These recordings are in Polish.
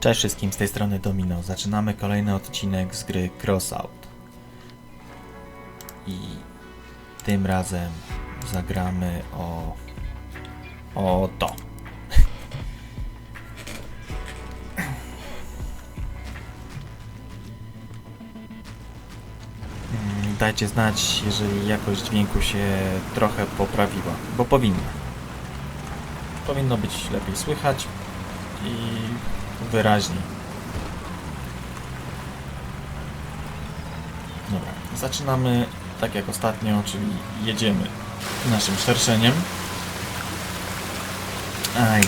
Cześć wszystkim, z tej strony Domino. Zaczynamy kolejny odcinek z gry Crossout. I tym razem zagramy o... o to. Mm, Dajcie znać, jeżeli jakość dźwięku się trochę poprawiła, bo powinna. Powinno być lepiej słychać i wyraźniej. Dobra, zaczynamy tak jak ostatnio, czyli jedziemy naszym szerszeniem. Aj,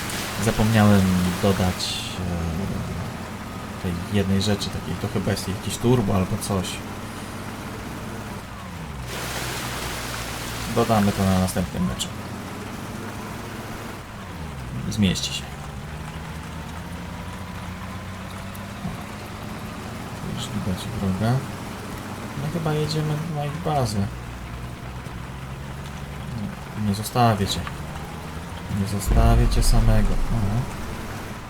zapomniałem dodać e, tej jednej rzeczy takiej, to chyba jest jakiś turbo albo coś. Dodamy to na następnym meczu. Zmieści się. Już widać wroga. No chyba jedziemy na ich bazę. Nie, Nie zostawię cię. Nie zostawię cię samego. Aha.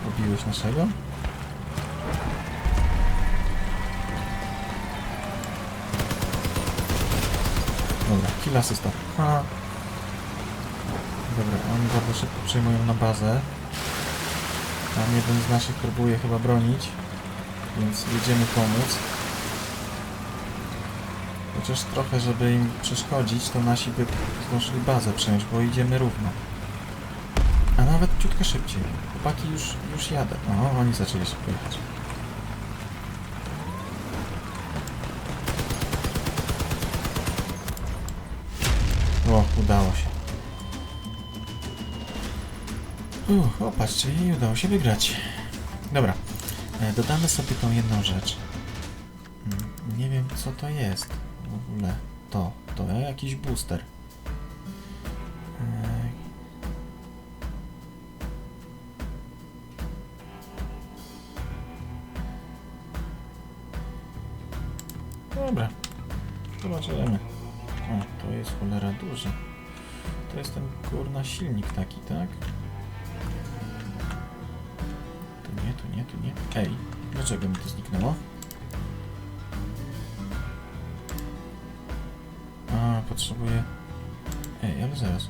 Obiłeś naszego? Dobra, kill asysta. Ha. Dobra, oni bardzo szybko przejmują na bazę. Tam jeden z naszych próbuje chyba bronić. Więc jedziemy pomóc. Chociaż trochę, żeby im przeszkodzić, to nasi by zdążyli bazę przejąć, bo idziemy równo. A nawet ciutkę szybciej. Chłopaki już, już jadę. O, oni zaczęli szybko jechać. O, udało się. Uch, o, patrzcie, i udało się wygrać. Dobra, dodamy sobie tą jedną rzecz. Mm, Nie wiem, co to jest w ogóle. To, to jakiś booster. Nie, tu nie. Ej, dlaczego mi to zniknęło? A, potrzebuję... Ej, ale zaraz.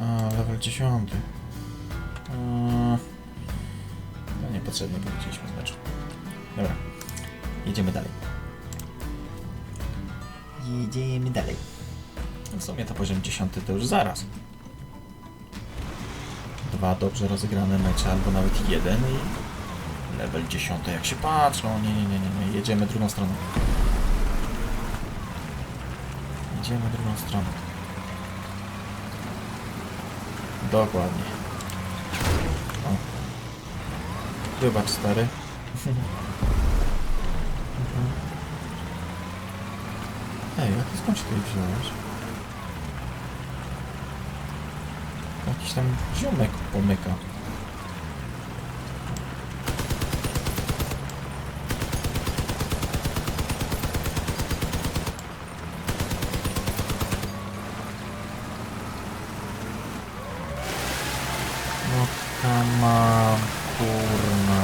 A, level 10. A, no niepotrzebnie wróciliśmy z meczu. Dobra, jedziemy dalej. Jedziemy dalej. W sumie to poziom 10 to już zaraz. Dwa dobrze rozegrane mecze, albo nawet jeden i level 10 jak się patrzą. Nie, nie, nie, nie, nie. jedziemy drugą stroną. Idziemy drugą stroną. Dokładnie. O. Wybacz stary. Ej, a ty skąd się tutaj wziąłeś? Jakiś tam ziomek pomyka. No kama, kurna.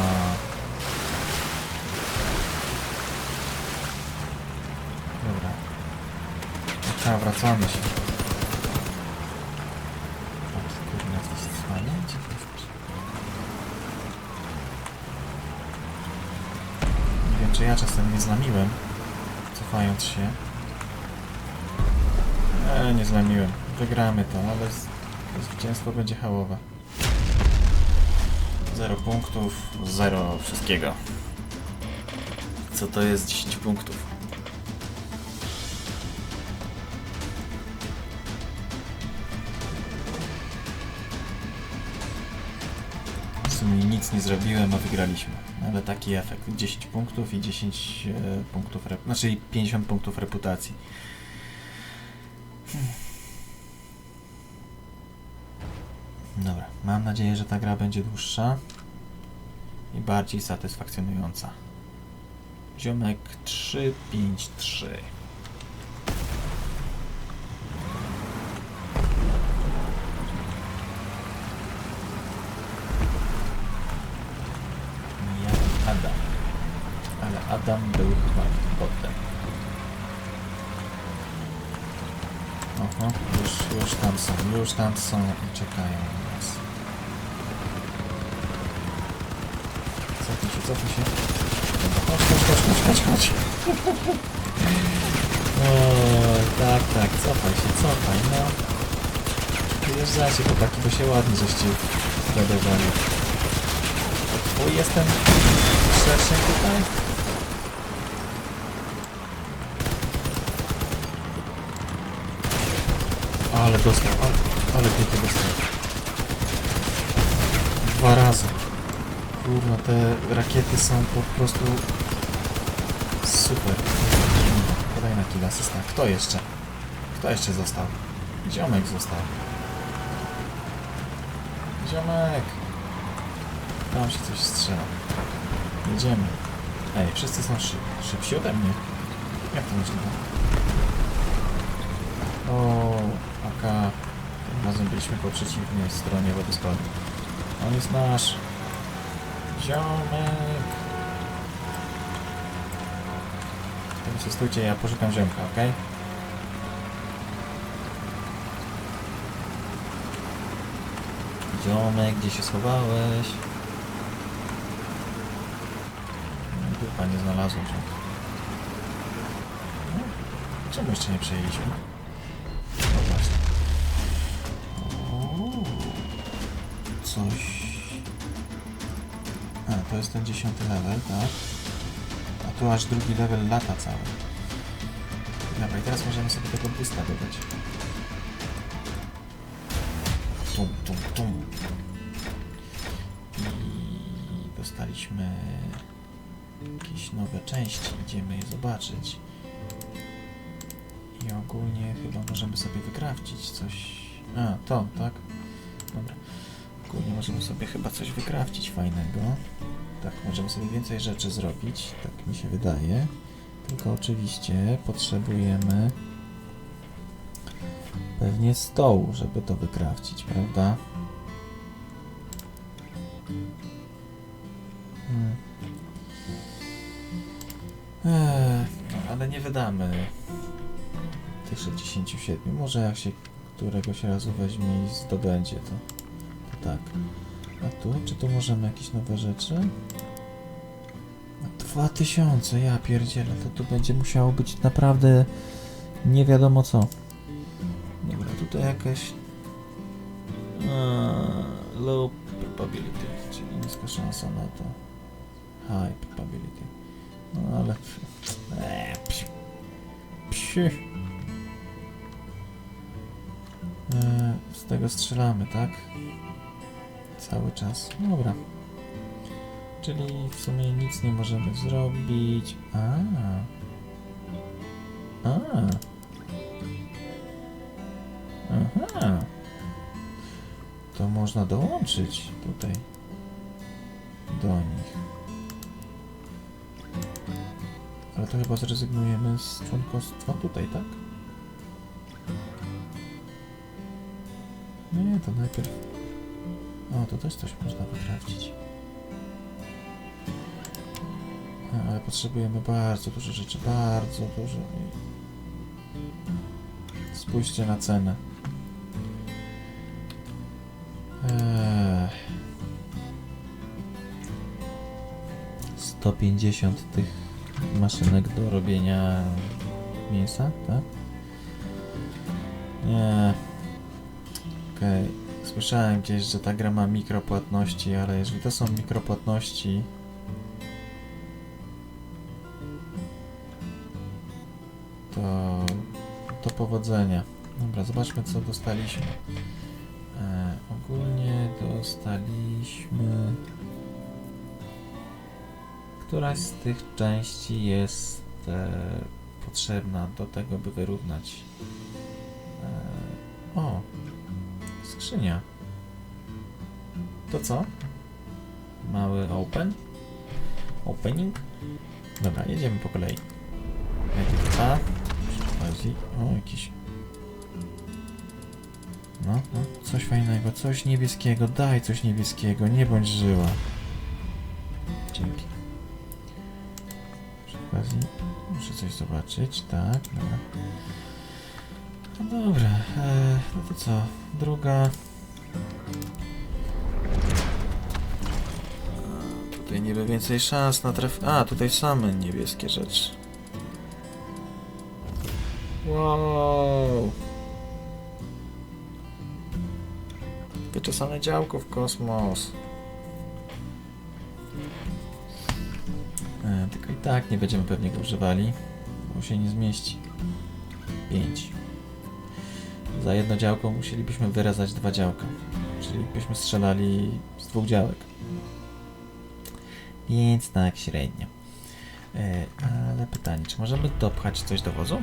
Dobra. Wracamy się. O, ty kurna, jesteś cwany? Gdzie ty jesteś? Nie wiem, czy ja czasem nie zlamiłem, cofając się. E, nie zlamiłem. Wygramy to, ale zwycięstwo będzie hałowe. Zero punktów, zero wszystkiego. Co to jest 10 punktów? W sumie nic nie zrobiłem, a wygraliśmy. Ale taki efekt. 10 punktów i 10 e, punktów, znaczy 50 punktów reputacji. Hmm. Dobra, mam nadzieję, że ta gra będzie dłuższa i bardziej satysfakcjonująca. Ziomek 353. Adam był chyba potem. Oho, już, już tam są, już tam są i czekają na nas. Cofnij się, cofnij się. Chodź, chodź, chodź, chodź, chodź, chodź. O, tak, tak, cofaj się, cofaj, no. Wyjeżdżajcie chłopaki, bo się ładnie żeście gadowali. O, jestem szerszy tutaj. Ale dostał, ale, ale pięknie dostał. Dwa razy. Kurwa, te rakiety są po prostu super. Kolejna kill asysta. Kto jeszcze? Kto jeszcze został? Ziomek został. Ziomek! Tam się coś strzela. Jedziemy. Ej, wszyscy są szyb szybsi ode mnie. Jak to możliwe? O, aka. Tym razem byliśmy po przeciwnej stronie wodospadu. On jest nasz. Ziomek! Także stójcie, ja poszukam ziomka, okej? Ziomek, gdzie się schowałeś? Dupa, nie znalazłem cię. No, czemu jeszcze nie przejęliśmy? Coś... A, to jest ten dziesiąty level, tak? A tu aż drugi level lata cały. Dobra, i teraz możemy sobie tego boosta dodać. Tum, tum, tum. I dostaliśmy jakieś nowe części. Idziemy je zobaczyć. I ogólnie chyba możemy sobie wykrawcić coś. A, to, tak? Ogólnie możemy sobie chyba coś wykrawcić fajnego. Tak, możemy sobie więcej rzeczy zrobić, tak mi się wydaje. Tylko oczywiście potrzebujemy pewnie stołu, żeby to wykrawcić, prawda? Hmm. Eee, no, ale nie wydamy tych 67. Może jak się któregoś razu weźmie i zdobędzie to tak. A tu? Czy tu możemy jakieś nowe rzeczy? Dwa tysiące, ja pierdzielę, to tu będzie musiało być naprawdę nie wiadomo co. Dobra, tutaj jakaś a, low probability, czyli niska szansa na to. High probability. No ale eee, psi. Psi. Eee, z tego strzelamy, tak? Cały czas. Dobra. Czyli w sumie nic nie możemy zrobić. A. A. Aha. To można dołączyć tutaj do nich. Ale to chyba zrezygnujemy z członkostwa tutaj, tak? Nie, to najpierw... O, to też coś można wykrafcić. Ale potrzebujemy bardzo dużo rzeczy, bardzo dużo. Spójrzcie na cenę. Eee. 150 tych maszynek do robienia mięsa, tak? Nie. Okej. Słyszałem gdzieś, że ta gra ma mikropłatności, ale jeżeli to są mikropłatności, to, to powodzenia. Dobra, zobaczmy co dostaliśmy. E, ogólnie dostaliśmy... Któraś z tych części jest e, potrzebna do tego, by wyrównać. Skrzynia. To co? Mały open? Opening? Dobra, jedziemy po kolei. A. Przy okazji. O, jakiś... No, no, coś fajnego, coś niebieskiego. Daj coś niebieskiego, nie bądź żyła. Dzięki. okazji muszę coś zobaczyć, tak, dobra. No dobra, e, no to co, druga. A, Tutaj niby więcej szans na traf... A, tutaj same niebieskie rzeczy. Wow! Wyczesane działko w kosmos. E, tylko i tak nie będziemy pewnie go używali, bo się nie zmieści. 5. Za jedno działko musielibyśmy wyrazać dwa działka. Czyli byśmy strzelali z dwóch działek. Więc tak średnio. E, ale pytanie, czy możemy dopchać coś do wozu?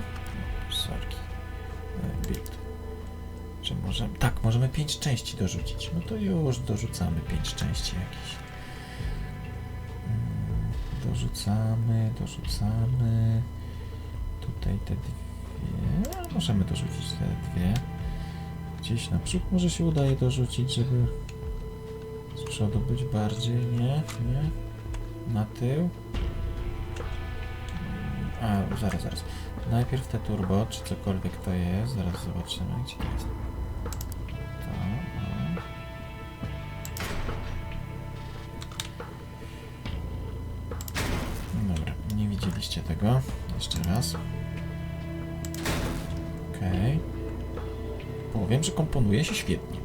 Sorki. E, build. Czy możemy... Tak, możemy 5 części dorzucić. No to już dorzucamy 5 części jakieś. Mm, Dorzucamy, dorzucamy. Tutaj te dwie. Możemy dorzucić te dwie. Gdzieś na przód może się udaje dorzucić, żeby z przodu być bardziej. Nie, nie. Na tył. A, zaraz, zaraz. Najpierw te turbo, czy cokolwiek to jest. Zaraz zobaczymy, gdzie to jest. To, o. Dobra, nie widzieliście tego. Jeszcze raz. Okej. Powiem, że komponuje się świetnie.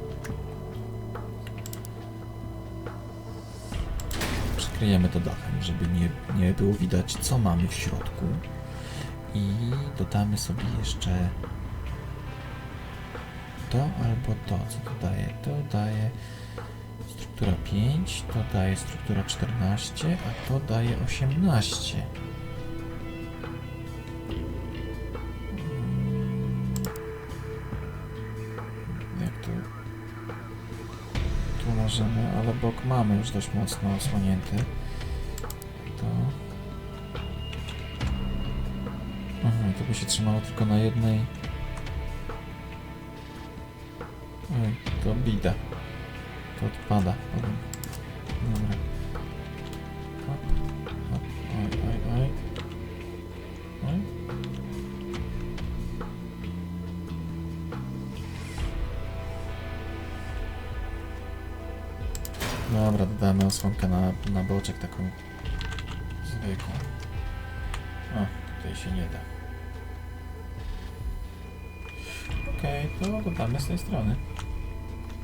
Przykryjemy to dachem, żeby nie, nie było widać, co mamy w środku. I dodamy sobie jeszcze to albo to. Co to daje? To daje struktura 5, to daje struktura 14, a to daje 18. bok mamy już dość mocno osłonięty. To. Aha, to by się trzymało tylko na jednej. Oj, to bida. To odpada. Dobra. Hop, hop, oj, oj. Oj. Dodamy osłonkę na, na boczek taką zwykłą. O, tutaj się nie da. Okej, to dodamy z tej strony.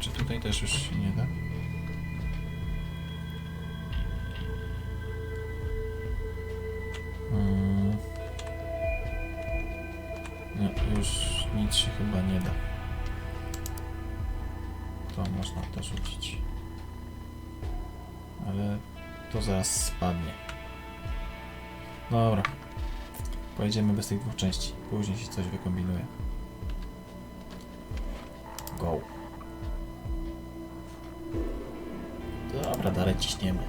Czy tutaj też już się nie da? Mm. Nie, już nic się chyba nie da. To można to rzucić. Ale to zaraz spadnie. Dobra. Pojedziemy bez tych dwóch części. Później się coś wykombinuje. Go. Dobra, dalej ciśniemy.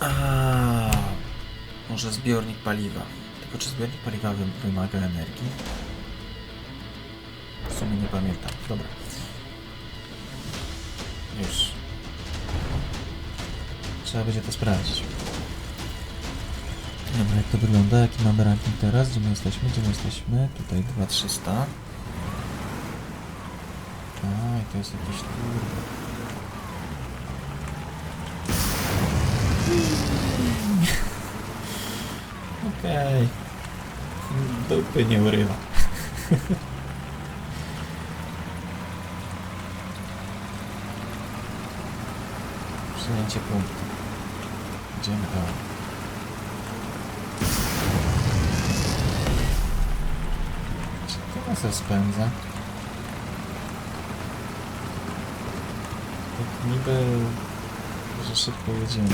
A, może zbiornik paliwa. Tylko czy zbiornik paliwa wy- wymaga energii? W sumie nie pamiętam. Dobra. Trzeba będzie to sprawdzić. Dobra, jak to wygląda? Jaki mamy ranking teraz? Gdzie my jesteśmy? Gdzie my jesteśmy? Tutaj 2300. A, i to jest jakiś turbo. Okej. Dupy nie urywa. Przejęcie punktu. Idziemy dalej. Czy to nas rozpędza? Tak niby, że szybko jedziemy.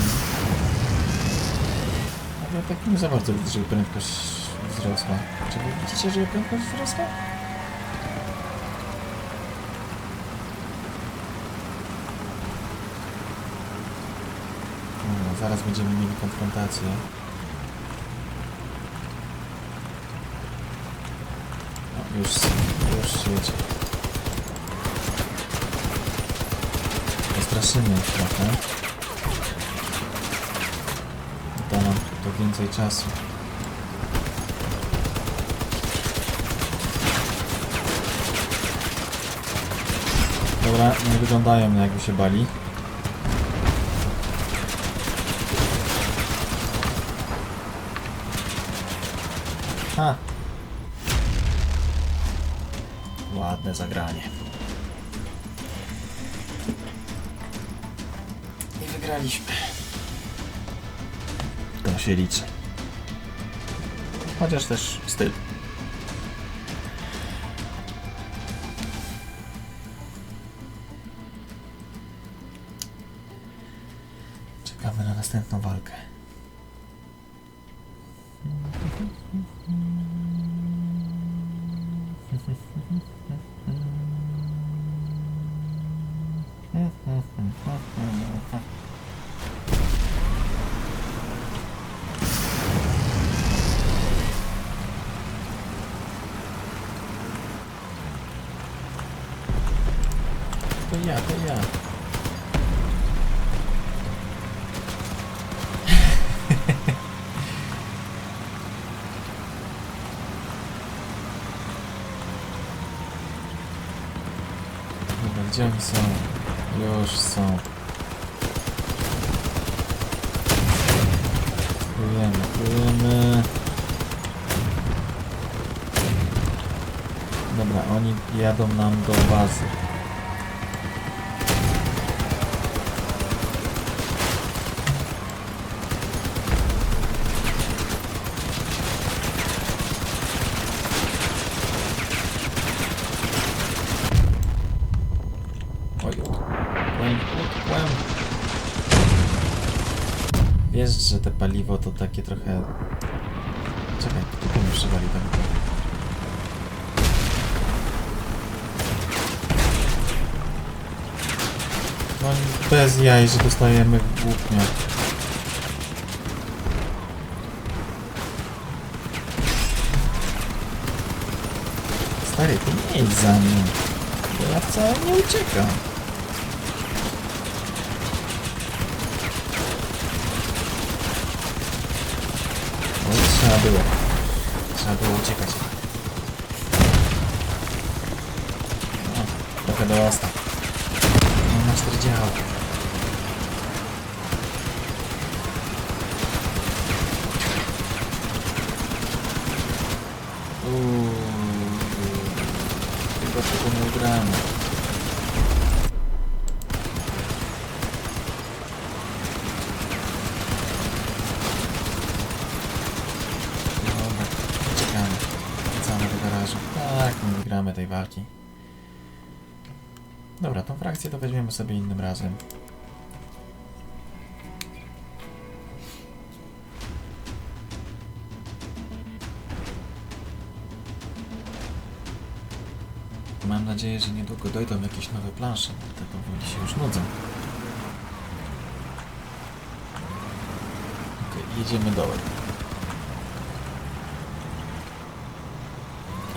Ale tak nie za bardzo widzę, żeby prędkość wzrosła. Czy widzicie, żeby prędkość wzrosła? No, zaraz będziemy mieli konfrontację. No, już, już się jedzie. Straszymy ich trochę. to więcej czasu. Dobra, nie wyglądają jakby się bali. Ha! Zagranie. I wygraliśmy. To się liczy. Chociaż też styl. Czekamy na następną walkę. Gdzie oni są? Już są. Płynemy, płynemy. Dobra, oni jadą nam do bazy. Oj, utkłem, utkłem. Wiesz, że te paliwo to takie trochę... Czekaj, tu mi przywali tam. No bez jaj, że dostajemy głupnia. Stary, ty nie jedź za mną. Bo ja wcale nie uciekam. Trzeba było. Trzeba było uciekać. No, trochę. Na 4 działa. Uuu, chyba tego nie ugramy. Dobra, czekamy. Wracamy do garażu. Tak, nie wygramy tej walki. Dobra, tą frakcję to weźmiemy sobie innym razem. Mam nadzieję, że niedługo dojdą jakieś nowe plansze, bo te powoli się już nudzą. Okej, jedziemy dołem.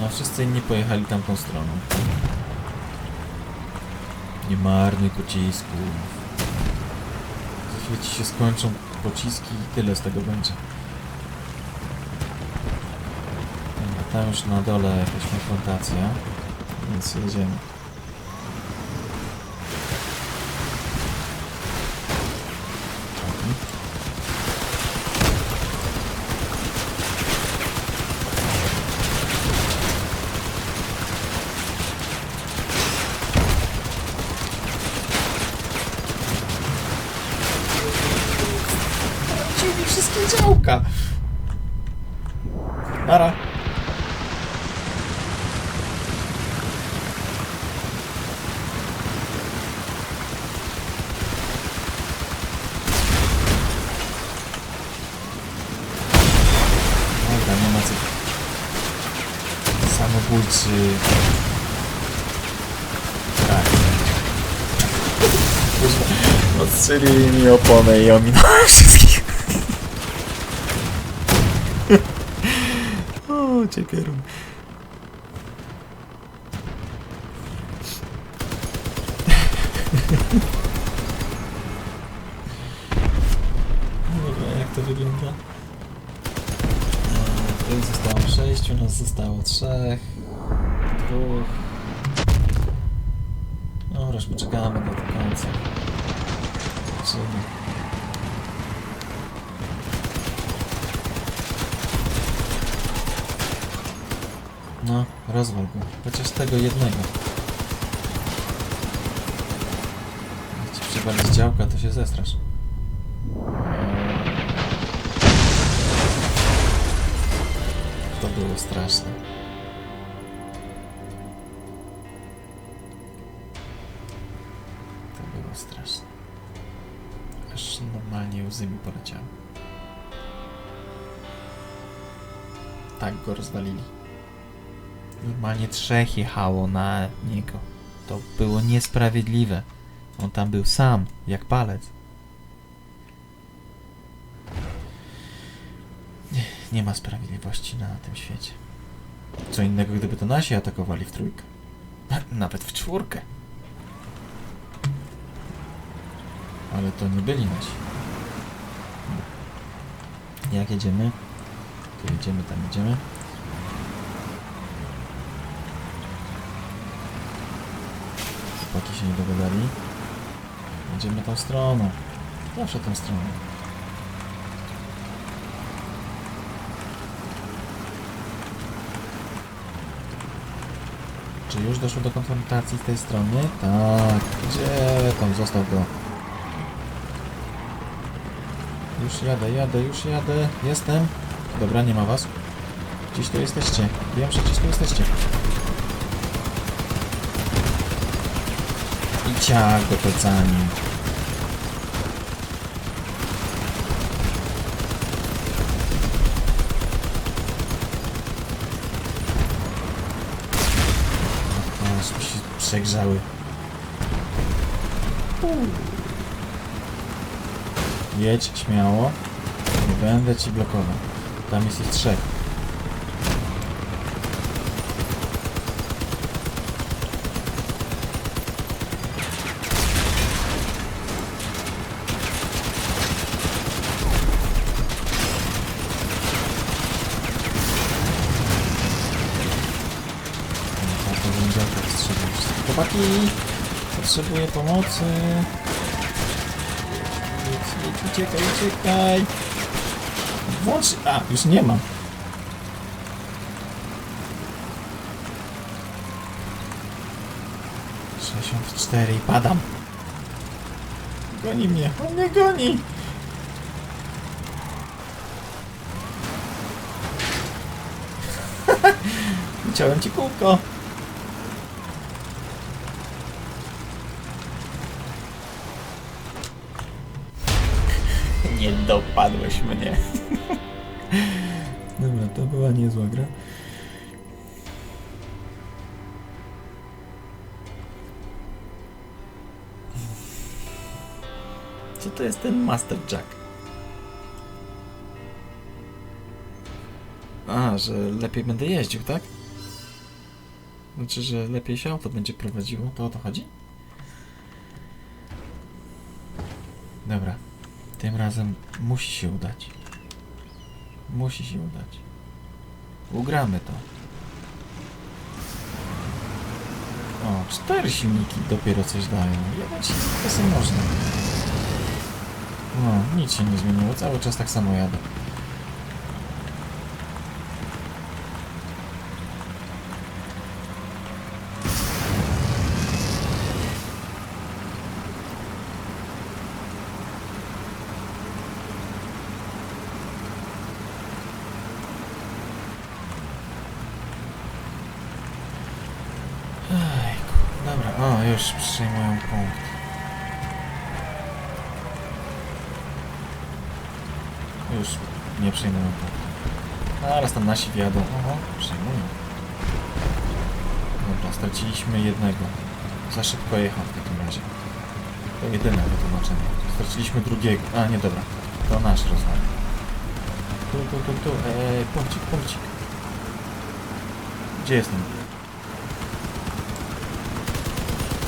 A wszyscy inni pojechali tamtą stroną. Nie marnuj pocisków. Za chwilę ci się skończą pociski i tyle z tego będzie. Tam już na dole jakaś konfrontacja. Więc jedziemy. Mhm. Ciebie wszystkie działka. Nara. Dobra, nie ma co. Samobójczy. Tak. Kurwa, Odstrzelili mi oponę i ominąłem wszystkich. o, ciepierun. Dobra, jak to wygląda? zostało sześciu, nas zostało trzech, dwóch. Dobra, już poczekamy do końca. Zobaczymy. No, rozwal go. Chociaż tego jednego. Jak ci przywali z działka, to się zestrasz. To było straszne. Łzy mi poleciały. Tak go rozwalili. Normalnie trzech jechało na niego. To było niesprawiedliwe. On tam był sam, jak palec. Nie, ma sprawiedliwości na tym świecie. Co innego, gdyby to nasi atakowali w trójkę. Nawet w czwórkę. Ale to nie byli nasi. Jak jedziemy? Tu jedziemy, tam jedziemy. Chłopaki się nie dogadali. Jedziemy tą stroną. Zawsze tą stroną. Czy już doszło do konfrontacji z tej strony? Tak. Gdzie tam został go? Już jadę, jadę, już jadę. Jestem. Dobra, nie ma was. Gdzieś tu jesteście. Wiem, że gdzieś tu jesteście. I ciach go plecami. Aż mi przegrzały. Jedź śmiało. Nie będę ci blokował. Tam jest ich trzech. Chłopaki! Potrzebuję pomocy. Uciekaj, uciekaj! Włącz... A, już nie mam. Sześćdziesiąt cztery i padam. Goni mnie, on mnie goni! Chciałem ci kółko. Nie dopadłeś mnie. Dobra, to była niezła gra. Co to jest ten Master Jack? A, że lepiej będę jeździł, tak? Znaczy, że lepiej się auto będzie prowadziło, to o to chodzi? Razem musi się udać. Musi się udać. Ugramy to. O, cztery silniki dopiero coś dają. Jeden silnik to sobie można. No, nic się nie zmieniło, cały czas tak samo jadę. Ejku, dobra, o, już przyjmują punkt. Już nie przyjmują punkt. Zaraz tam nasi wjadą. Oho, przyjmują. Dobra, straciliśmy jednego. Za szybko jechał w takim razie. To jedyne wytłumaczenie. Straciliśmy drugiego. A, nie, dobra. To nasz rozwal. Tu, tu, tu, tu. Eee, punkcik, punkcik. Gdzie jestem?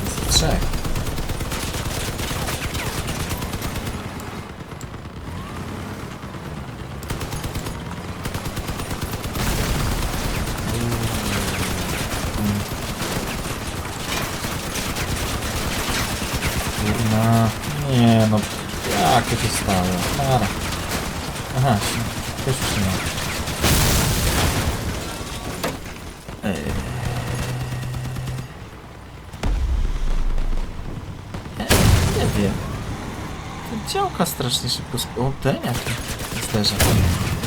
Jest trzech. No, nie no, jakie to stało? Mara. Aha, też już nie ma. Eee. Nie, nie wiem. Te działka strasznie szybko sp... O, ten jaki zderza.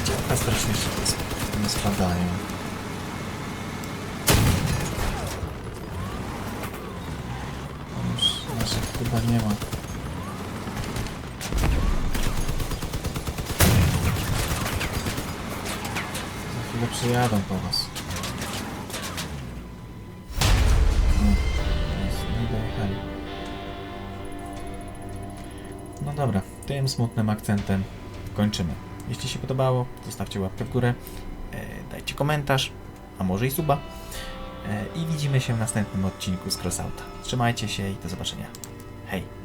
Działka strasznie szybko sp... spadają. Już naszych chyba nie ma. Za chwilę przyjadą po was. Tym smutnym akcentem kończymy. Jeśli się podobało, zostawcie łapkę w górę, e, dajcie komentarz, a może i suba. E, I widzimy się w następnym odcinku z Crossouta. Trzymajcie się i do zobaczenia. Hej!